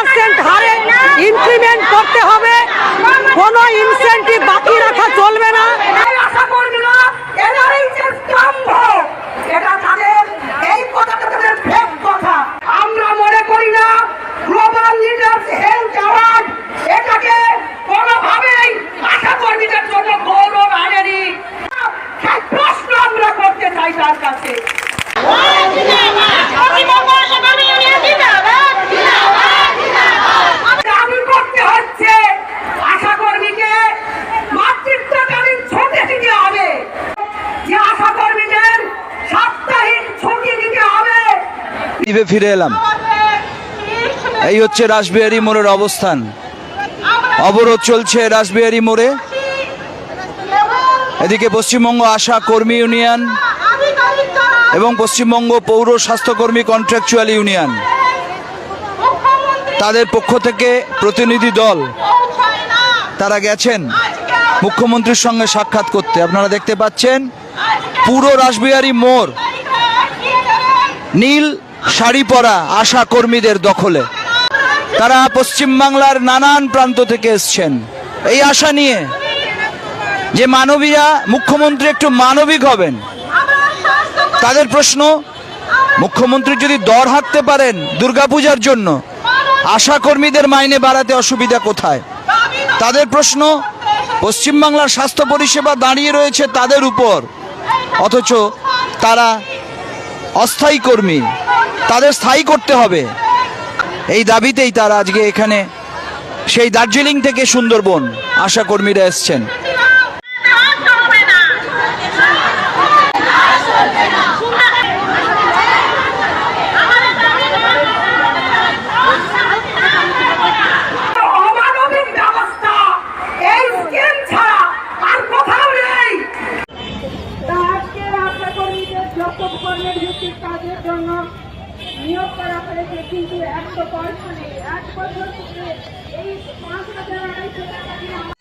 Percent হারে increment করতে হবে। কোনো লাইভে ফিরে এলাম। এই হচ্ছে রাসবিহারী মোড়ের অবস্থান। অবরোধ চলছে রাসবিহারী মোড়ে। এদিকে পশ্চিমবঙ্গ আশা কর্মী ইউনিয়ন এবং পশ্চিমবঙ্গ পৌর স্বাস্থ্যকর্মী কন্ট্রাকচুয়াল ইউনিয়ন। তাদের পক্ষ থেকে প্রতিনিধি দল তারা গেছেন মুখ্যমন্ত্রীর সঙ্গে সাক্ষাৎ করতে। আপনারা দেখতে পাচ্ছেন পুরো রাসবিহারী মোড় নীল শাড়ি পরা আশা কর্মীদের দখলে। তারা পশ্চিমবাংলার নানান প্রান্ত থেকে এসছেন। এই আশা নিয়ে যে মানবীয়া মুখ্যমন্ত্রী একটু মানবিক হবেন। তাদের প্রশ্ন, মুখ্যমন্ত্রী যদি দর হাঁকতে পারেন দুর্গাপূজার জন্য, আশা কর্মীদের মাইনে বাড়াতে অসুবিধা কোথায়? তাদের প্রশ্ন পশ্চিমবাংলার স্বাস্থ্য পরিষেবা দাঁড়িয়ে রয়েছে তাদের উপর। অথচ তারা অস্থায়ী কর্মী। তাদের স্থায়ী করতে হবে। এই দাবিতেই তারা আজকে এখানে সেই দার্জিলিং থেকে সুন্দরবন আশা কর্মীরা এসছেন। কাজের জন্য নিয়োগ করা হয়েছে কিন্তু এক নেই এক বছর এই পাঁচ হাজার আড়াইশো টাকা দিয়ে